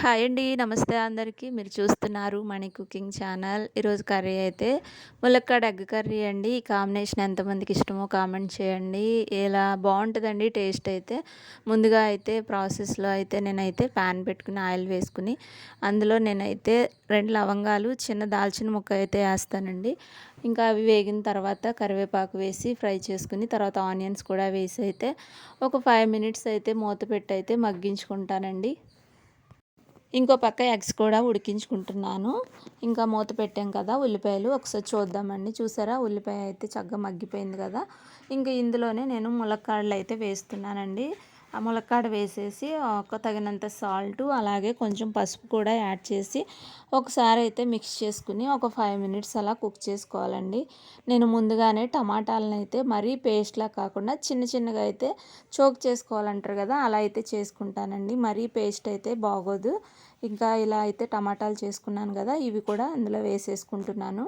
Hi అండి. నమస్తే అందరికీ. మీరు చూస్తున్నారు మనీ కుకింగ్ ఛానల్. ఈరోజు కర్రీ అయితే ములక్కాడ ఎగ్ కర్రీ అండి. ఈ కాంబినేషన్ ఎంతమందికి ఇష్టమో కామెంట్ చేయండి. ఇలా బాగుంటుందండి టేస్ట్ అయితే? ముందుగా అయితే ప్రాసెస్లో అయితే నేనైతే ప్యాన్ పెట్టుకుని ఆయిల్ వేసుకుని అందులో నేనైతే రెండు లవంగాలు చిన్న దాల్చిన ముక్క అయితే వేస్తానండి. ఇంకా అవి వేగిన తర్వాత కరివేపాకు వేసి ఫ్రై చేసుకుని తర్వాత ఆనియన్స్ కూడా వేసి అయితే ఒక ఫైవ్ మినిట్స్ అయితే మూత పెట్టి అయితే మగ్గించుకుంటానండి. ఇంకో పక్క ఎగ్స్ కూడా ఉడికించుకుంటున్నాను. ఇంకా మూత పెట్టాం కదా ఉల్లిపాయలు. ఒకసారి చూద్దామండి. చూసారా? ఉల్లిపాయ అయితే చక్కగా మగ్గిపోయింది కదా. ఇంకా ఇందులోనే నేను ములక్కాడలు అయితే వేస్తున్నానండి. ములక్కాడ వేసేసి ఒక తగినంత సాల్ట్ అలాగే కొంచెం పసుపు కూడా యాడ్ చేసి ఒకసారి అయితే మిక్స్ చేసుకుని ఒక ఫైవ్ మినిట్స్ అలా కుక్ చేసుకోవాలండి. నేను ముందుగానే టమాటాలను అయితే మరీ పేస్ట్లా కాకుండా చిన్న చిన్నగా అయితే చోక్ చేసుకోవాలంటారు కదా అలా అయితే చేసుకుంటానండి. మరీ పేస్ట్ అయితే బాగోదు. ఇంకా ఇలా అయితే టమాటాలు చేసుకున్నాను కదా ఇవి కూడా అందులో వేసేసుకుంటున్నాను.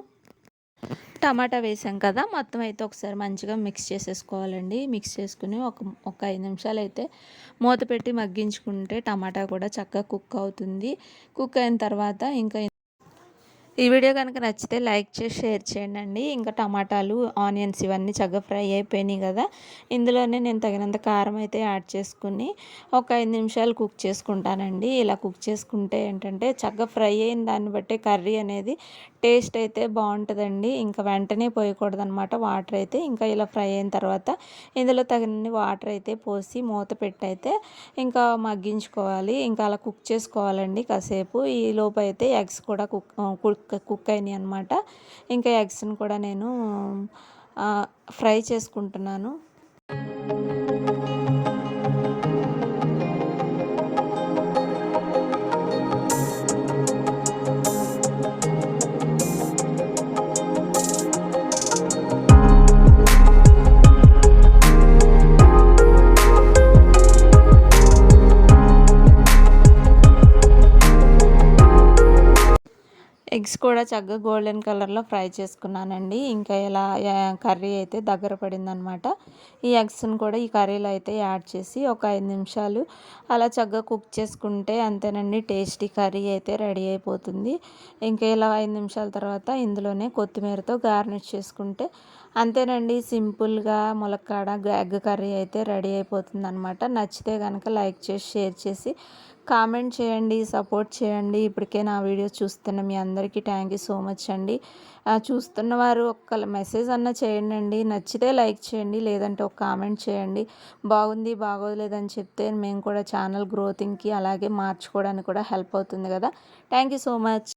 టమాటా వేసాం కదా మొత్తం అయితే ఒకసారి మంచిగా మిక్స్ చేసేసుకోవాలండి. మిక్స్ చేసుకుని ఒక ఒక ఐదు నిమిషాలు అయితే మూత పెట్టి మగ్గించుకుంటే టమాటా కూడా చక్కగా కుక్ అవుతుంది. కుక్ అయిన తర్వాత ఇంకా ఈ వీడియో కనుక నచ్చితే లైక్ చేసి షేర్ చేయండి. అండి ఇంకా టమాటాలు ఆనియన్స్ ఇవన్నీ చక్కగా ఫ్రై అయిపోయినాయి కదా. ఇందులోనే నేను తగినంత కారం అయితే యాడ్ చేసుకుని ఒక ఐదు నిమిషాలు కుక్ చేసుకుంటానండి. ఇలా కుక్ చేసుకుంటే ఏంటంటే చక్కగా ఫ్రై అయిన దాన్ని బట్టే కర్రీ అనేది టేస్ట్ అయితే బాగుంటుందండి. ఇంకా వెంటనే పోయకూడదు అనమాట వాటర్ అయితే. ఇంకా ఇలా ఫ్రై అయిన తర్వాత ఇందులో తగినన్ని వాటర్ అయితే పోసి మూత పెట్టయితే ఇంకా మగ్గించుకోవాలి. ఇంకా అలా కుక్ చేసుకోవాలండి కాసేపు. ఈ లోపు అయితే ఎగ్స్ కూడా కుక్ కుక్ కుక్ అయినాయి అనమాట ఇంకా ఎగ్స్ని కూడా నేను ఫ్రై చేసుకుంటున్నాను. ఎగ్స్ కూడా చక్కగా గోల్డెన్ కలర్లో ఫ్రై చేసుకున్నానండి. ఇంకా ఇలా కర్రీ అయితే దగ్గర పడిందనమాట. ఈ ఎగ్స్ని కూడా ఈ కర్రీలో అయితే యాడ్ చేసి ఒక ఐదు నిమిషాలు అలా చక్కగా కుక్ చేసుకుంటే అంతేనండి టేస్టీ కర్రీ అయితే రెడీ అయిపోతుంది. ఇంకా ఇలా ఐదు నిమిషాల తర్వాత ఇందులోనే కొత్తిమీరతో గార్నిష్ చేసుకుంటే అంతేనండి సింపుల్గా ములక్కాడ ఎగ్ కర్రీ అయితే రెడీ అయిపోతుంది అనమాట నచ్చితే కనుక లైక్ చేసి షేర్ చేసి కామెంట్ చేయండి సపోర్ట్ చేయండి. ఇప్పటికే నా వీడియోస్ చూస్తున్న మీ అందరికీ థ్యాంక్ యూ సో మచ్ అండి. చూస్తున్న వారు ఒక్క మెసేజ్ అన్న చేయండి అండి. నచ్చితే లైక్ చేయండి లేదంటే ఒక కామెంట్ చేయండి. బాగుంది బాగోలేదని చెప్తే మేము కూడా ఛానల్ గ్రోతింగ్కి అలాగే మార్చుకోవడానికి కూడా హెల్ప్ అవుతుంది కదా. Thank you so much